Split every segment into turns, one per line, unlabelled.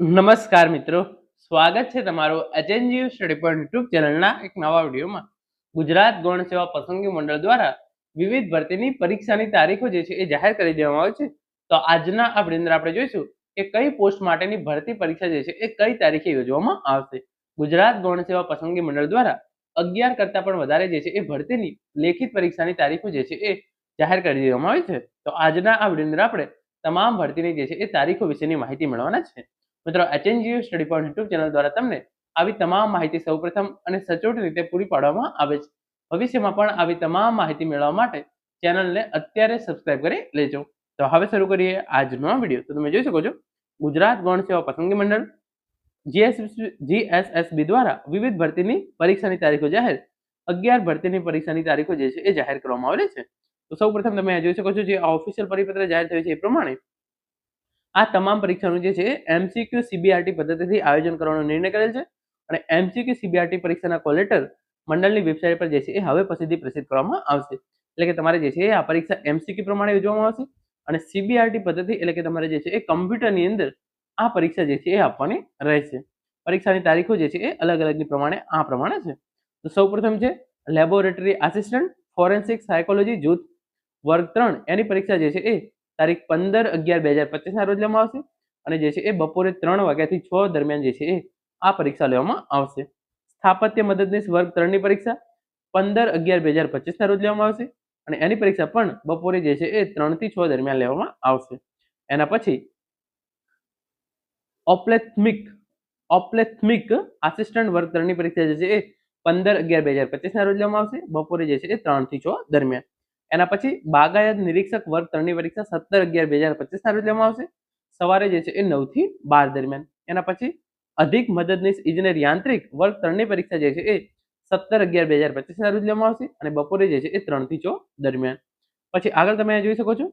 નમસ્કાર મિત્રો. સ્વાગત છે તમારું એચએનજીયુ સ્ટડી પોઈન્ટ યુટ્યુબ ચેનલના એક નવા વિડીયોમાં. ગુજરાત ગૌણ સેવા પસંદગી મંડળ દ્વારા વિવિધ ભરતીની પરીક્ષાની તારીખો જે છે એ જાહેર કરી દેવામાં આવે છે. તો આજના આ અંદર આપણે જોઈશું કે કઈ પોસ્ટ માટેની ભરતી પરીક્ષા જે છે એ કઈ તારીખે યોજવામાં આવશે. ગુજરાત ગૌણ સેવા પસંદગી મંડળ દ્વારા અગિયાર કરતાં પણ વધારે જે છે એ ભરતીની લેખિત પરીક્ષાની તારીખો જે છે એ જાહેર કરી દેવામાં આવી છે. તો આજના આ અંદર આપણે તમામ ભરતીની જે છે એ તારીખો વિશેની માહિતી મેળવવાના છે. મિત્રો HNGU study point YouTube channel દ્વારા તમને આવી તમામ માહિતી સૌપ્રથમ અને સચોટ રીતે પૂરી પાડવામાં આવે છે. ભવિષ્યમાં પણ આવી તમામ માહિતી મેળવવા માટે ચેનલને અત્યારે સબસ્ક્રાઇબ કરી લેજો. તો હવે શરૂ કરીએ આજનો વીડિયો. તો તમે જોઈ શકો છો, ગુજરાત ગૌણ સેવા પસંદગી મંડળ જીએસએસબી દ્વારા વિવિધ ભરતીની પરીક્ષાની તારીખો જાહેર, અગિયાર ભરતીની પરીક્ષાની તારીખો જે છે એ જાહેર કરવામાં આવેલી છે. તો સૌ પ્રથમ તમે જોઈ શકો છો જે ઓફિશિયલ પરિપત્ર જાહેર થયું છે એ પ્રમાણે આ તમામ પરીક્ષાનું જે છે એમસીક્યુ સીબીઆરટી પદ્ધતિથી આયોજન કરવાનો નિર્ણય કરેલ છે અને એમસીક્યુ સીબીઆરટી પરીક્ષાના કોલેટર મંડળની વેબસાઇટ પર જે છે, એ હવે પછીથી પ્રસિદ્ધ કરવામાં આવશે. એટલે કે તમારે જે છે, આ પરીક્ષા એમસીક્યુ પ્રમાણે યોજવામાં આવશે અને સીબીઆરટી પદ્ધતિ એટલે કે તમારે જે છે, એ કમ્પ્યુટરની અંદર આ પરીક્ષા જે છે, એ આપવાની રહેશે. પરીક્ષાની તારીખો જે છે, એ અલગ અલગની પ્રમાણે આ પ્રમાણે છે. તો સૌપ્રથમ છે લેબોરેટરી આસિસ્ટન્ટ ફોરેન્સિક સાયકોલોજી જૂથ, વર્ગ ત્રણ. એની પરીક્ષા જે છે, એ તારીખ પંદર અગિયાર બે હજાર પચીસના રોજ લેવામાં આવશે અને જે છે એ બપોરે ત્રણ વાગ્યાથી છ દરમિયાન જે છે એ આ પરીક્ષા લેવામાં આવશે. સ્થાપત્ય મદદનીશ વર્ગ ત્રણની પરીક્ષા પંદર અગિયાર બે હજાર પચીસના રોજ લેવામાં આવશે અને એની પરીક્ષા પણ બપોરે જે છે એ ત્રણથી છ દરમિયાન લેવામાં આવશે. એના પછી ઓપ્લેથમિક ઓપ્લેથમિક આસિસ્ટન્ટ વર્ગ ત્રણની પરીક્ષા જે છે એ પંદર અગિયાર બે હજાર પચીસના રોજ લેવામાં આવશે. બપોરે જે છે એ ત્રણથી છ દરમિયાન. એના પછી બાગાયત નિરીક્ષક વર્ગ ત્રણની પરીક્ષા સત્તર અગિયાર બે હજાર પચીસના રોજ લેવામાં આવશે. સવારે જે છે એ નવથી બાર દરમિયાન. એના પછી અધિક મદદનીશ ઇજનેર યાંત્રિક વર્ગ ત્રણની પરીક્ષા જે છે એ સત્તર અગિયાર બે હજાર પચીસના રોજ લેવામાં આવશે અને બપોરે જે છે એ ત્રણથી ચો દરમિયાન. પછી આગળ તમે જોઈ શકો છો.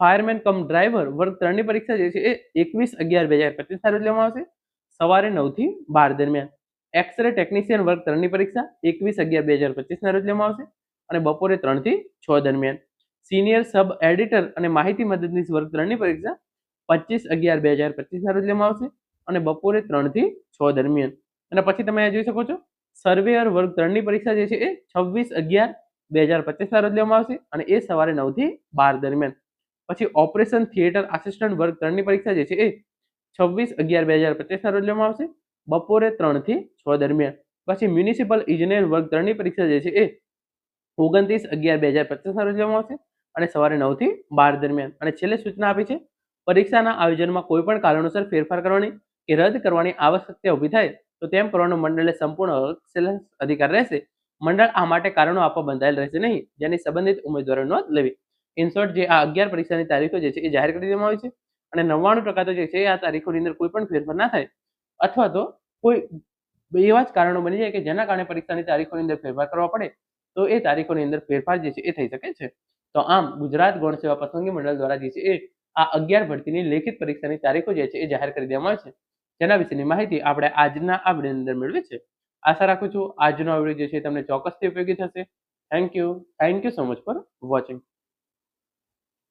ફાયરમેન કમ ડ્રાઈવર વર્ગ ત્રણની પરીક્ષા જે છે એ એકવીસ અગિયાર બે હજાર પચીસના રોજ લેવામાં આવશે. સવારે નવથી બાર દરમિયાન. એક્સરે ટેકનિશિયન વર્ગ ત્રણની પરીક્ષા એકવીસ અગિયાર બે હજાર પચીસના રોજ લેવામાં આવશે. અને બપોરે ત્રણથી છ દરમિયાન. સિનિયર સબ એડિટર અને માહિતી મદદનીશ વર્ગ ત્રણની પરીક્ષા પચીસ અગિયાર બે હજાર પચીસના રોજ લેવામાં આવશે અને બપોરે ત્રણથી છ દરમિયાન. અને પછી તમે જોઈ શકો છો સર્વેયર વર્ગ ત્રણની પરીક્ષા જે છે એ છવ્વીસ અગિયાર બે હજાર પચીસના રોજ લેવામાં આવશે અને એ સવારે નવથી બાર દરમિયાન. પછી ઓપરેશન થિયેટર આસિસ્ટન્ટ વર્ગ ત્રણની પરીક્ષા જે છે એ છવ્વીસ અગિયાર બે હજાર પચીસના રોજ લેવામાં આવશે, બપોરે ત્રણથી છ દરમિયાન. પછી મ્યુનિસિપલ ઇજનેર વર્ગ ત્રણની પરીક્ષા જે છે એ ઓગણત્રીસ અગિયાર બે હજાર પચીસના રોજ લેવામાં આવશે અને સવારે નવથી બાર દરમિયાન. અને છેલ્લે સૂચના આપી છે, પરીક્ષાના આયોજનમાં કોઈ પણ કારણોસર ફેરફાર કરવાની કે રદ કરવાની આવશ્યકતા ઊભી થાય તો તેમ કરવાનો મંડળે સંપૂર્ણ અધિકાર રહેશે. મંડળ આ માટે કારણો આપવા બંધાયેલ રહેશે નહીં, જેની સંબંધિત ઉમેદવારો નોંધ લેવી. ઇન જે આ અગિયાર પરીક્ષાની તારીખો જે છે એ જાહેર કરી દેવામાં આવી છે અને નવ્વાણું ટકા તો જે છે આ તારીખોની અંદર કોઈ પણ ફેરફાર ના થાય. અથવા તો કોઈ એવા જ કારણો બની જાય કે જેના કારણે પરીક્ષાની તારીખોની અંદર ફેરફાર કરવા પડે તો એ તારીખોની અંદર ફેરફાર જે છે એ થઈ શકે છે. તો આમ ગુજરાત ગૌણ સેવા પસંદગી મંડળ દ્વારા જે છે એ આ અગિયાર ભરતીની લેખિત પરીક્ષાની તારીખો જે છે એ જાહેર કરી દેવામાં આવે છે. જેના વિશેની માહિતી આપણે આજના આ વીડિયો અંદર મેળવી છે આશા રાખું છું આજનો વીડિયો જે છે તમને ચોક્કસથી ઉપયોગી થશે. Thank you thank you so much for watching